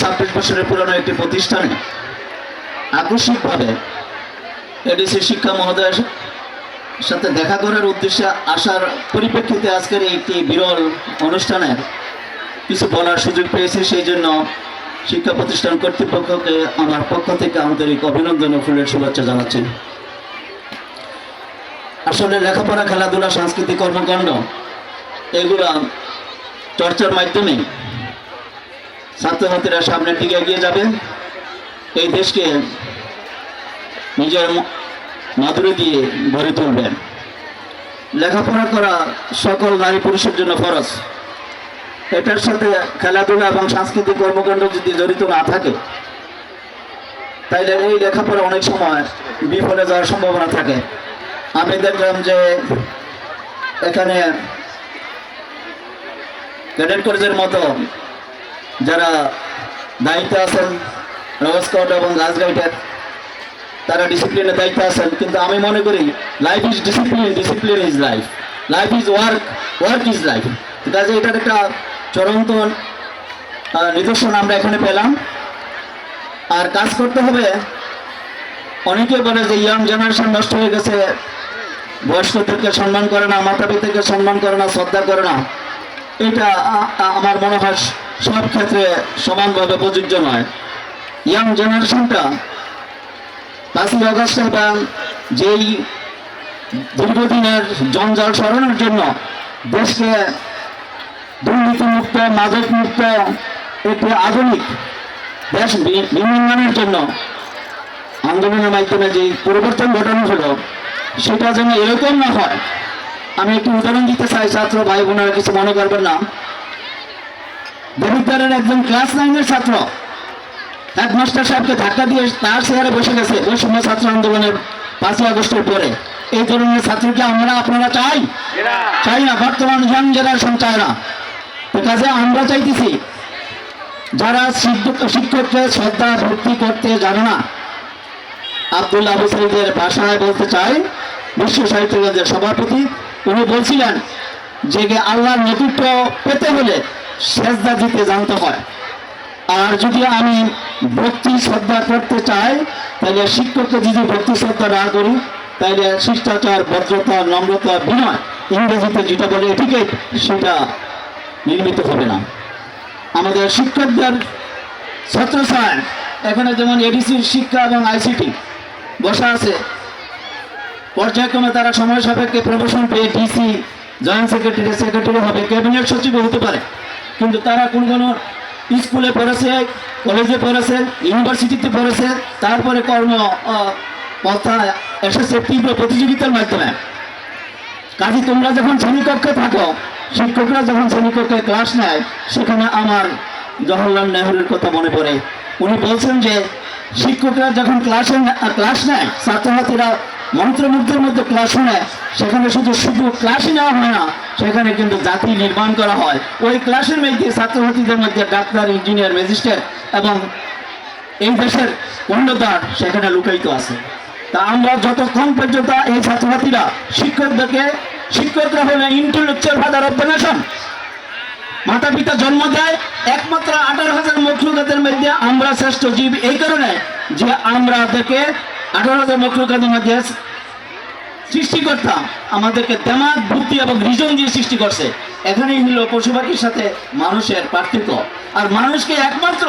ছাব্বিশ বছরের পুরনো একটি প্রতিষ্ঠানে আকস্মিকভাবে এডিসি শিক্ষা মহোদয়ের সাথে দেখা করার উদ্দেশ্যে আসার পরিপ্রেক্ষিতে আজকের একটি বিরল অনুষ্ঠানের কিছু বলার সুযোগ পেয়েছি, সেই জন্য শিক্ষা প্রতিষ্ঠান কর্তৃপক্ষকে আমার পক্ষ থেকে আমাদের আন্তরিক অভিনন্দন ও ফুলের শুভেচ্ছা জানাচ্ছি। আসলে লেখাপড়া, খেলাধুলা, সাংস্কৃতিক কর্মকাণ্ড, এগুলা চর্চার মাধ্যমে ছাত্রছাত্রীরা সামনের দিকে এগিয়ে যাবে। এই দেশকে নিজের মাধুরী দিয়ে ভরে তুলবেন। লেখাপড়া করা সকল নারী পুরুষের জন্য ফরজ। এটার সাথে খেলাধুলা এবং সাংস্কৃতিক কর্মকাণ্ড যদি জড়িত না থাকে, তাইলে এই লেখাপড়া অনেক সময় বিফলে যাওয়ার সম্ভাবনা থাকে। আমি দেখলাম যে এখানে ক্যাডেট কলেজের মতো যারা দায়িত্বে আছেন রোজ স্কাউট এবং গাছ গাইডের তারা ডিসিপ্লিনের দায়িত্বে আছেন। কিন্তু আমি মনে করি life is discipline discipline is life life is work work is life কাজে এটার একটা চরন্ত নিদর্শন আমরা এখানে পেলাম। আর কাজ করতে হবে, অনেকে বলে যে ইয়াং জেনারেশন নষ্ট হয়ে গেছে বয়স্কদেরকে সম্মান করে না, মাতা পিতাকে সম্মান করে না, শ্রদ্ধা করে না। এটা আমার মনে হয় সব ক্ষেত্রে সমানভাবে প্রযোজ্য নয়। ইয়াং জেনারেশনটা পাঁচই আগস্ট এবং যেই দীর্ঘদিনের জঞ্জাল সরানোর জন্য দেশকে দুর্নীতিমুক্ত মাদক মুক্ত একটি আধুনিক দেশ বি- বিনির্মাণের জন্য আন্দোলনের মাধ্যমে যে পরিবর্তন ঘটানো হলো, সেটা যেন এরকম না হয়। আমি একটু উদাহরণ দিতে চাই, ছাত্র ভাই বোনেরা কিছু মনে করবেন না। দেবিদ্বারের একজন ক্লাস নাইনের ছাত্র। হেডমাস্টার সাহেবকে ধাক্কা দিয়ে তার চেয়ারে বসে গেছে। ওই সময় ছাত্র আন্দোলনের পাঁচই আগস্টের পরে। এই ধরনের ছাত্রকে আমরা আপনারা চাই? চাই না বর্তমান ইয়াং জেনারেশন চায় না। কাজে আমরা চাইতেছি যারা শিক্ষক শিক্ষককে শ্রদ্ধা ভক্তি করতে জানে না আব্দুল্লাহ আবু সাইদের ভাষায় বলতে চাই বিশ্ব সাহিত্য সভাপতি উনি বলছিলেন যে আল্লাহর নেতৃত্ব পেতে হলে সেজদা দিতে জানতে হয় আর যদি আমি ভক্তি শ্রদ্ধা করতে চাই, তাহলে শিক্ষককে যদি ভক্তি শ্রদ্ধা না করি, তাহলে শিষ্টাচার, ভদ্রতা, নম্রতা, বিনয়, ইংরেজিতে যেটা বলে এটিকেট, সেটা নির্মিত হবে না। আমাদের শিক্ষকদের ছত্রছায় এখানে যেমন এডিসির শিক্ষা এবং আইসিটি বসা আছে। পর্যায়ক্রমে তারা সময় সাপেক্ষে প্রমোশন পেয়ে ডিসি জয়েন্ট সেক্রেটারি সেক্রেটারি হবে ক্যাবিনেট সচিব হতে পারে। কিন্তু তারা কোন কোনো স্কুলে পড়েছে, কলেজে পড়েছে, ইউনিভার্সিটিতে পড়েছে, তারপরে কর্ম পথা এসেছে তীব্র প্রতিযোগিতার মাধ্যমে। কাজে তোমরা যখন শ্রেণীকক্ষে থাকো, শিক্ষকরা যখন শ্রেণীকক্ষে ক্লাস নেয়, সেখানে আমার জওহরলাল নেহরুর কথা মনে পড়ে। উনি বলছেন যে, শিক্ষকরা যখন ক্লাসে, ক্লাস নেয়, ছাত্রছাত্রীরা মন্ত্রমুগ্ধের মধ্যে ক্লাস নেয় সেখানে শুধু শুধু ক্লাসই নেওয়া হয় না, সেখানে কিন্তু জাতি নির্মাণ করা হয়। ওই ক্লাসের মধ্যে ছাত্রছাত্রীদের মধ্যে ডাক্তার ইঞ্জিনিয়ার ম্যাজিস্ট্রেট এবং এই দেশের পণ্যদার সেখানে লুকায়িত আছে। তা আমরা যতক্ষণ পর্যন্ত এই ছাত্রছাত্রীরা শিক্ষকদেরকে শিক্ষকরা হলে intellectual father of the nation মাতা পিতা জন্ম দেয়, একমাত্র আঠারো হাজার মখলুকাতের মধ্যে আমরা শ্রেষ্ঠ জীব, এই কারণে যে আমরা ওদেরকে আঠারো হাজার মখলুকাতের মধ্যে সৃষ্টিকর্তা আমাদেরকে দেমাগ বুদ্ধি এবং রিজন দিয়ে সৃষ্টি করছে। এখানেই হলো পশু পাখির সাথে মানুষের পার্থক্য। আর মানুষকে একমাত্র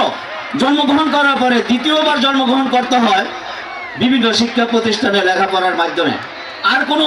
জন্মগ্রহণ করার পরে দ্বিতীয়বার জন্মগ্রহণ করতে হয় বিভিন্ন শিক্ষা প্রতিষ্ঠানে লেখাপড়ার মাধ্যমে। আর কোনো